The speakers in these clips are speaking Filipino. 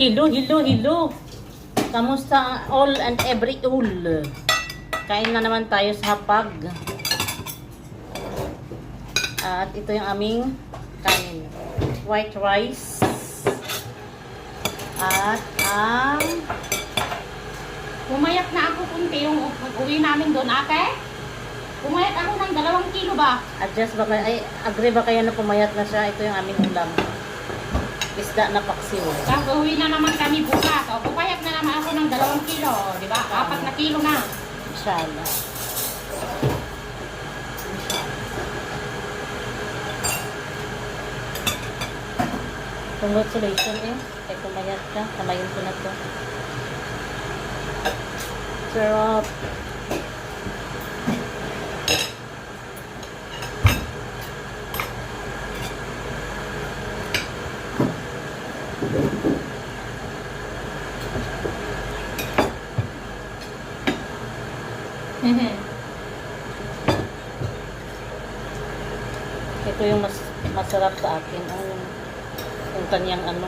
Hello, hello, hello. Kamusta all and every all? Kain na naman tayo sa hapag. At ito yung aming kanin. White rice. At ang... Pumayat na ako kunti yung uwi namin doon, ate. Pumayat ako ng dalawang kilo ba? Adjust ba kayo? Ay, agree ba kayo na pumayat na siya? Ito yung aming ulam. Isda na paksiw. Tapos uwi na naman kami bukas. O, pupayat na naman ako ng dalawang kilo. Di ba? Apat na kilo na. Inshallah. Congratulations eh. Kaya pumayat ka. Kamayin ko na to. Sarap. Ito yung mas masarap sa akin. Ang yung kanyang ano,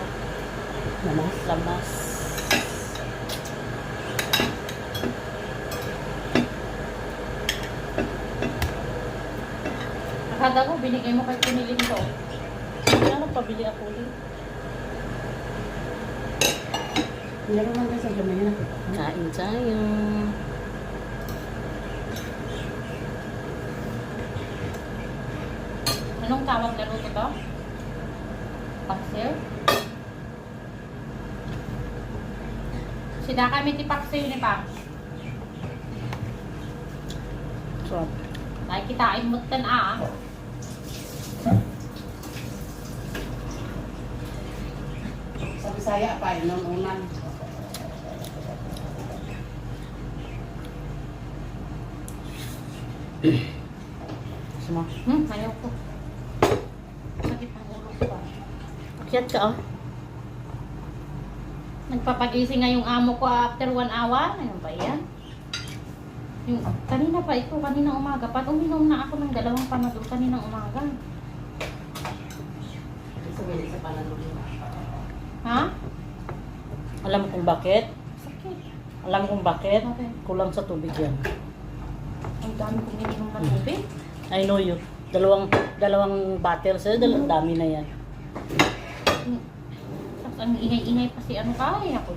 Lamas. lamas. Akala ko, binigay mo kay Piniling ko. Kaya nagpabili ako ulit. Meron lang sa gamay na. Kain tayo. Anong tawag na luto to? Paksiw? Sida kami ti paksiw ni Pax. Sarap. Nakikitain mo tan ah. Sa Bisaya pa, yun unan. Sama. Hmm, ayaw ko. Sakit ang ulo ko ah. Akyat ka oh. Nagpapagising nga yung amo ko after one hour. Ano ba yan? Yung, kanina pa ito, kanina umaga. Pat uminom na ako ng dalawang panadol kanina umaga. Sumili sa panalo. Ha? Alam kung bakit? Sakit. Alam kung bakit? Okay. Kulang sa tubig yan. Ang dami kong ininom na tubig. I know you. Dalawang dalawang bottles eh, dalawang dami na yan. Tapos ang ingay-ingay pa si ano kaya ako.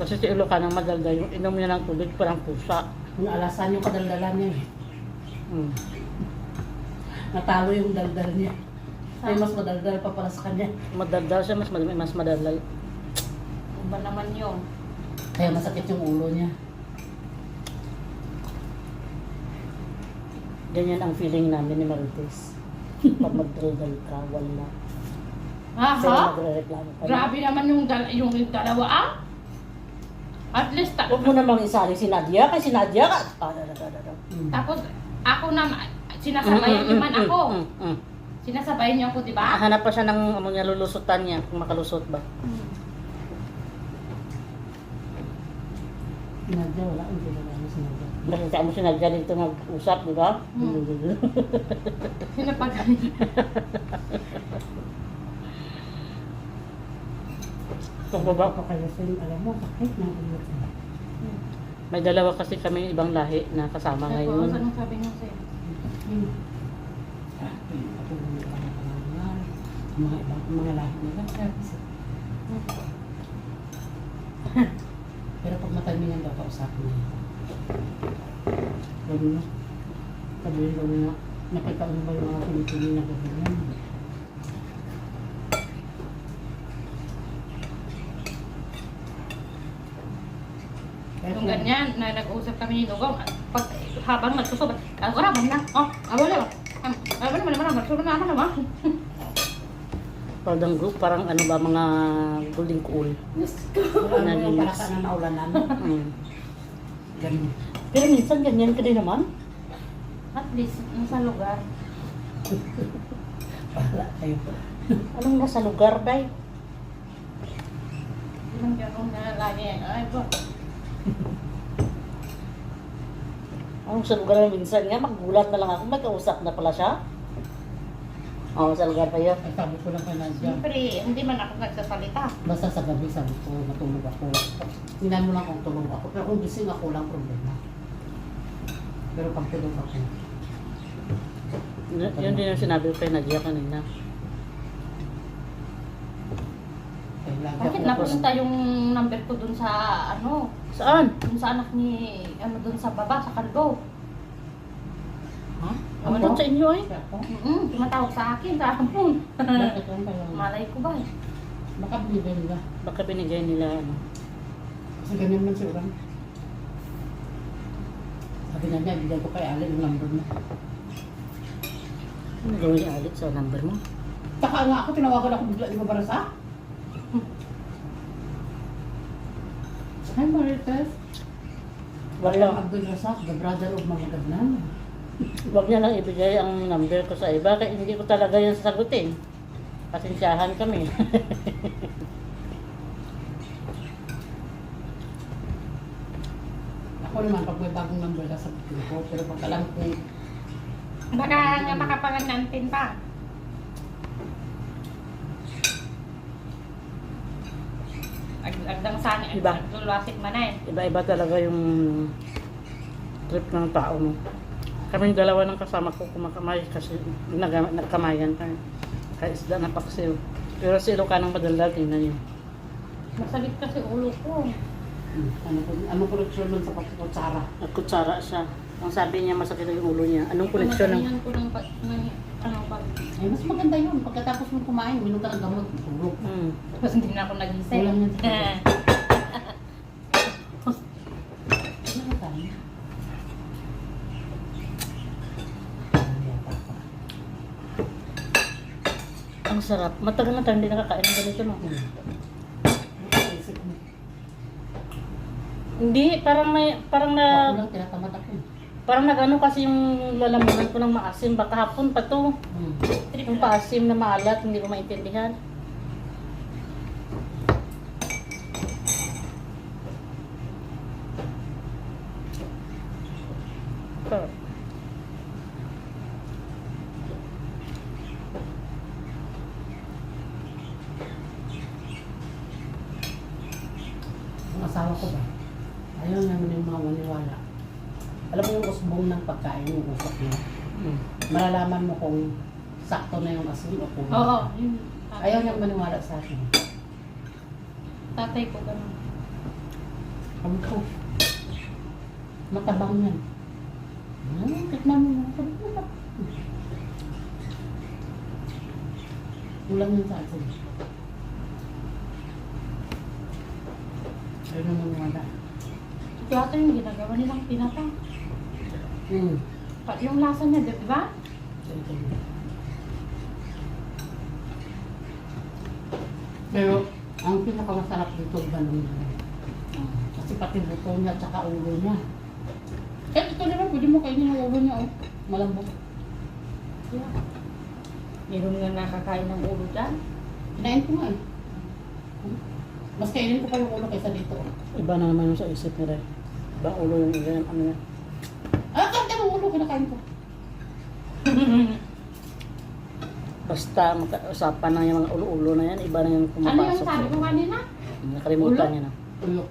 Kasi si Ilocano madalda yung inom niya ng tubig parang pusa. Kung alasan yung kadaldalan niya eh. Hmm. Natalo yung daldal niya. Ay, mas madaldal pa para sa kanya. Madaldal siya, mas madami, mas madaldal. Ano ba naman yun? Kaya masakit yung ulo niya. Ganyan ang feeling namin ni Marites. Pag magdaldal ka, wala. Aha? na. Grabe naman yung, dal- yung dalawa ah. At least, ta- Huwag mo namang isali si Nadia, kasi si Nadia ka. Ah, da, da, da, da, da. Mm. tapos ako na, sinasabayan niyo man ako. Mm, mm, mm. Sinasabayan niyo ako, di ba? Hanap pa siya ng ano niya, lulusutan niya, kung makalusot ba. Hmm. Sinadya, wala. Hindi na lang sinadya. Nakita mo si Nadia dito mag-usap, di ba? Hmm. Sinapagayan. Kung baba Ako kaya sa alam mo, sakit na ulo. May dalawa kasi kami ibang lahi na kasama ngayon. anong sabi niyo sa'yo? Hmm. Ah, ng mga ibang mga lahi nila. Pero pag mataminan daw, kausapin niya. Ganun na. Sabihin ko na, mo ba yung mga pinipili na ganyan? Yung ganyan, na nag-uusap kami ni Lugaw, pag habang nagsusobat, ah, wala ba na? Oh? Ah, ah, wala ba naman, magsusunod na ako naman. Parang group, parang ano ba, mga golden cool. Wala mo yung para ka na naulanan. Mm. Ganun. Pero minsan ganyan ka din naman. At least, nasa lugar. Wala kayo. Anong nasa lugar, day? Yung gano'n na lagi, ay ba? Anong sa lugar na minsan nga, maggulat na lang ako, may kausap na pala siya. Oo, sa lugar kayo. Ay, sabi ko lang kay Nadia. Siyempre, hindi man ako nagsasalita. Basta sa gabi sabi ko, matulog ako. Tingnan mo lang kung tulog ako. Pero kung gising ako, lang problema. Pero pag tulog ako, Y- yun din yung sinabi ko kay Nadia kanina. ay lagi Bakit ako. napunta yung number ko dun sa ano, Saan? dun sa anak ni, ano dun sa baba, sa kalbo. Ano sa inyo ay? Ako? Mm tumatawag sa akin sa hapon. Malay ko ba eh. Baka binigay nila. Baka binigay nila ano. Kasi ganyan man si Uran. Sabi na niya, bigay ko kay Ali yung number mo. Ano gawin ni Alit sa number mo? Taka nga ako, tinawagan ako bigla, di ba para sa? Hi Marites. Lang, Abdul Razak, the brother of mga Gadnan. Wag niya lang ibigay ang number ko sa iba. Kaya hindi ko talaga yan sasagutin. Pasensyahan kami. Ako naman, pag may bagong number, sasabihin ko. Pero pag alam ko, Baka nga makapanganantin pa. Ag- Agdang sana, Iba. agdulwasit man eh. Iba-iba talaga yung trip ng tao mo. Kaming dalawa ng kasama ko kumakamay kasi nag nagkamayan kami. Kaya isda na paksiw. Pero si Ilocanang madaldal, tingnan niyo. Masakit kasi ulo ko. hmm, ano ko, ano ko nun sa pagkutsara. Nagkutsara siya. Ang sabi niya masakit yung ulo niya. Anong koneksyon ng... Ano ko ng, ano pa. Ay, mas maganda yun. Pagkatapos mo kumain, minum ka ng gamot, tulog. Hmm. Tapos hindi na ako nagising. Kulang yan sa Ano ka tayo? Ano yata ako? Ang sarap. Matagal na tayo hindi nakakain ng ganito, no? Hindi, parang may, parang Ako na, lang tinatamad ako. parang nagano kasi yung lalamunan ko ng maasim. Baka hapon pa to. Hmm. Yung paasim na maalat, hindi ko maintindihan. Ko ba? Ayaw namin yung mga maniwala. Alam mo yung usbong ng pagkain, yung usok niya. Hmm. Malalaman mo kung sakto na yung asin o kulang. Oo, yun. Ayaw niyang maniwala sa akin. Tatay ko ganun. Sabi ko, matabang yan. Hmm, tikman mo. Kulang yun sa asin. Ayaw na maniwala. Ito ata yung ginagawa nilang pinata. Hmm. Pa- Yung lasa niya, di ba? Pero, ang pinakamasarap dito, ganun na. Kasi pati buto niya, tsaka ulo niya. Eh, ito naman, pwede mo kainin yung ulo niya, oh. Malambot. Yeah. Meron nga nakakain ng ulo dyan. Kinain ko nga eh. Mas kainin ko pa yung ulo kaysa dito. Iba na naman yung sa isip nila. eh. Iba ulo yung iba ano yan. Ah, kaya yung ulo, kinakain ko. Basta magkausapan na yung mga ulo-ulo na yan, iba na yung ano yung pumapasok. sabi ko kanina? Nakalimutan Ulo? niya na. Ulo.